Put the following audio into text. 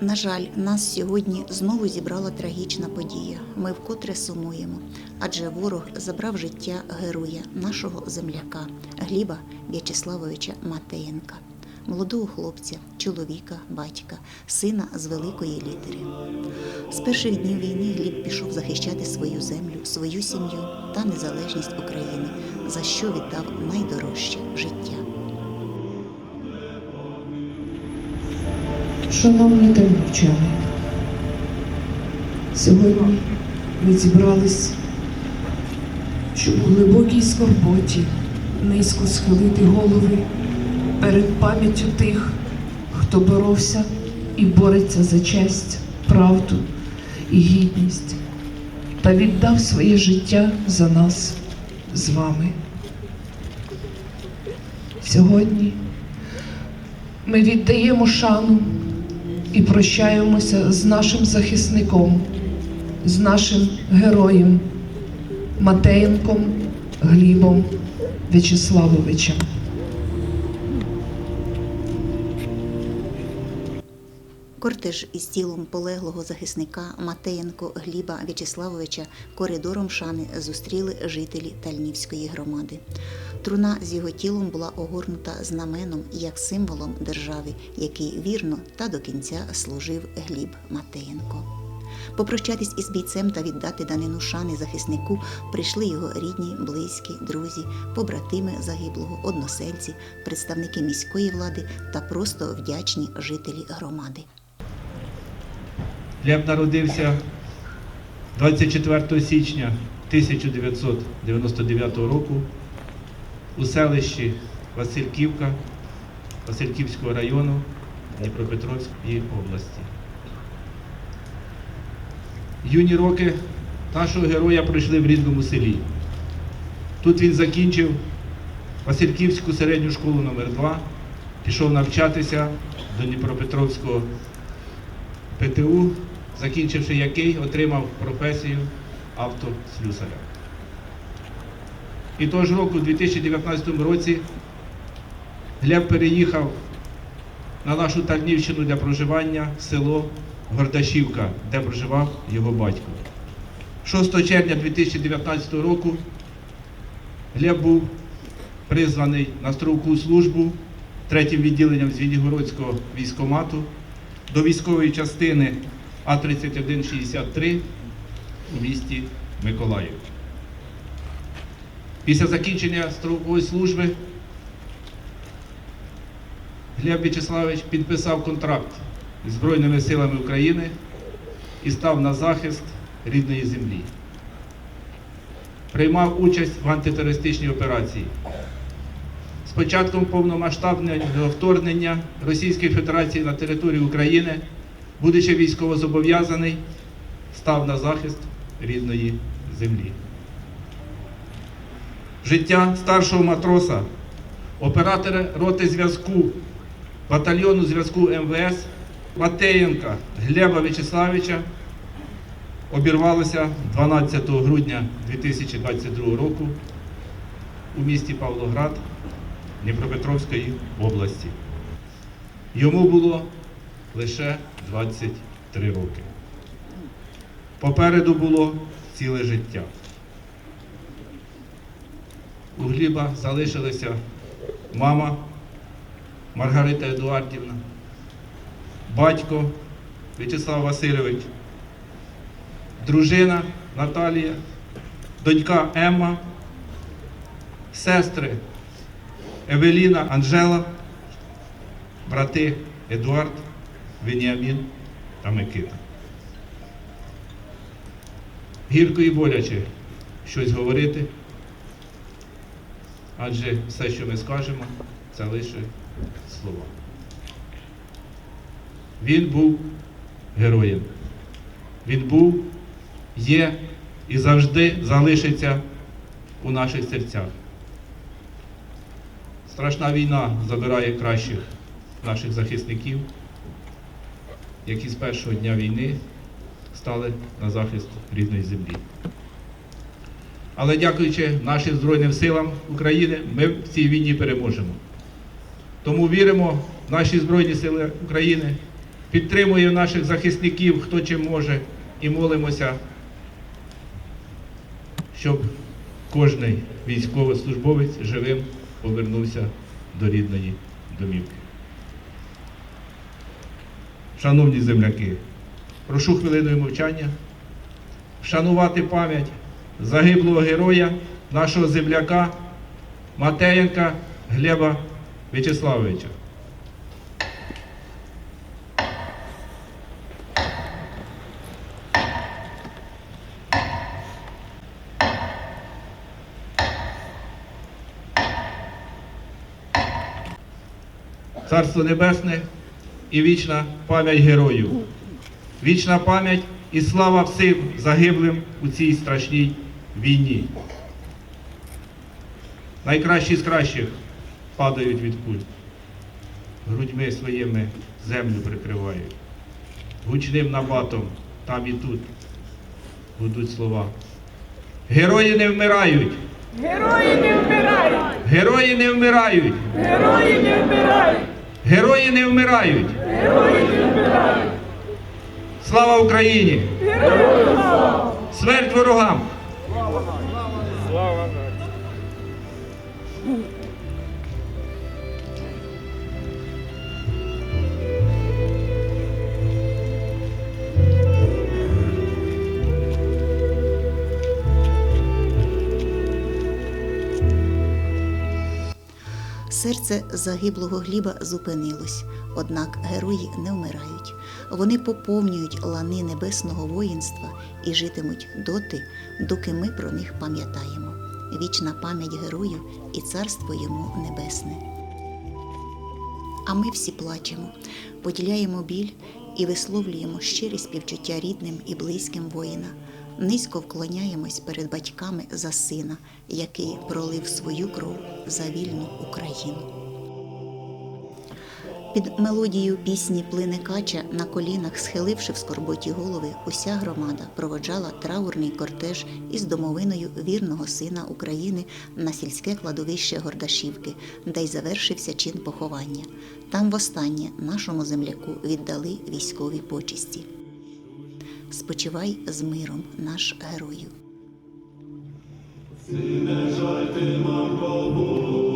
На жаль, нас сьогодні знову зібрала трагічна подія. Ми вкотре сумуємо, адже ворог забрав життя героя, нашого земляка Гліба В'ячеславовича Матеєнка молодого хлопця, чоловіка, батька, сина з великої літери. З перших днів війни Гліб пішов захищати свою землю, свою сім'ю та незалежність України, за що віддав найдорожче життя. Шановні тернівчани, сьогодні ми зібрались, щоб у глибокій скорботі низько схилити голови перед пам'яттю тих, хто боровся і бореться за честь, правду і гідність та віддав своє життя за нас з вами. Сьогодні ми віддаємо шану і прощаємося з нашим захисником, з нашим героєм Матеєнком Глібом В'ячеславовичем. Кортеж із тілом полеглого захисника Матеєнко Гліба В'ячеславовича коридором шани зустріли жителі Тальнівської громади. Труна з його тілом була огорнута знаменом як символом держави, який вірно та до кінця служив Гліб Матеєнко. Попрощатись із бійцем та віддати данину шани захиснику прийшли його рідні, близькі, друзі, побратими загиблого, односельці, представники міської влади та просто вдячні жителі громади. Глеб народився 24 січня 1999 року у селищі Васильківка Васильківського району Дніпропетровської області. Юні роки нашого героя пройшли в рідному селі. Тут він закінчив Васильківську середню школу номер 2 пішов навчатися до Дніпропетровського ПТУ, закінчивши який, отримав професію автослюсаря. І того ж року, у 2019 році, Глеб переїхав на нашу Тальнівщину для проживання в село Гордашівка, де проживав його батько. 6 червня 2019 року Глеб був призваний на строкову службу третім відділенням Звенігородського військомату до військової частини А3163 у місті Миколаїв. Після закінчення строкової служби Глеб В'ячеславович підписав контракт з Збройними силами України і став на захист рідної землі. Приймав участь в антитерористичній операції. З початком повномасштабного вторгнення Російської Федерації на територію України, будучи військовозобов'язаний, став на захист рідної землі. Життя старшого матроса, оператора роти зв'язку батальйону зв'язку МВС Матеєнка Глеба В'ячеславовича обірвалося 12 грудня 2022 року у місті Павлоград Дніпропетровської області. Йому було лише 23 роки. Попереду було ціле життя. У Гліба залишилися мама Маргарита Едуардівна, батько В'ячеслав Васильович, дружина Наталія, донька Емма, сестри Евеліна Анжела, брати Едуард, Веніамін та Микита. Гірко і боляче щось говорити, адже все, що ми скажемо, це лише слова. Він був героєм. Він був, є і завжди залишиться у наших серцях. Страшна війна забирає кращих наших захисників, які з першого дня війни стали на захист рідної землі. Але дякуючи нашим Збройним силам України, ми в цій війні переможемо. Тому віримо в наші Збройні Сили України, підтримуємо наших захисників, хто чим може, і молимося, щоб кожний військовослужбовець живим повернувся до рідної домівки. Шановні земляки, прошу хвилиною мовчання вшанувати пам'ять загиблого героя, нашого земляка Матеєнка Глеба В'ячеславовича. Царство Небесне і вічна пам'ять герою. Вічна пам'ять і слава всім загиблим у цій страшній війні. Найкращі з кращих падають від куль. Грудьми своїми землю прикривають. Гучним набатом там і тут будуть слова. Герої не вмирають! Герої не вмирають! Герої не вмирають! Герої не вмирають! Герої не вмирають! Герої не вмирають! Слава Україні! Героям слава! Смерть ворогам! Серце загиблого Гліба зупинилось, однак герої не вмирають. Вони поповнюють лани небесного воїнства і житимуть доти, доки ми про них пам'ятаємо. Вічна пам'ять герою і царство йому небесне. А ми всі плачемо, поділяємо біль і висловлюємо щирі співчуття рідним і близьким воїна. Низько вклоняємось перед батьками за сина, який пролив свою кров за вільну Україну. Під мелодію пісні плине кача на колінах, схиливши в скорботі голови, уся громада проводжала траурний кортеж із домовиною вірного сина України на сільське кладовище Гордашівки, де й завершився чин поховання. Там востаннє нашому земляку віддали військові почесті. Спочивай з миром, наш герою. Не жаль ти, мам, побудь,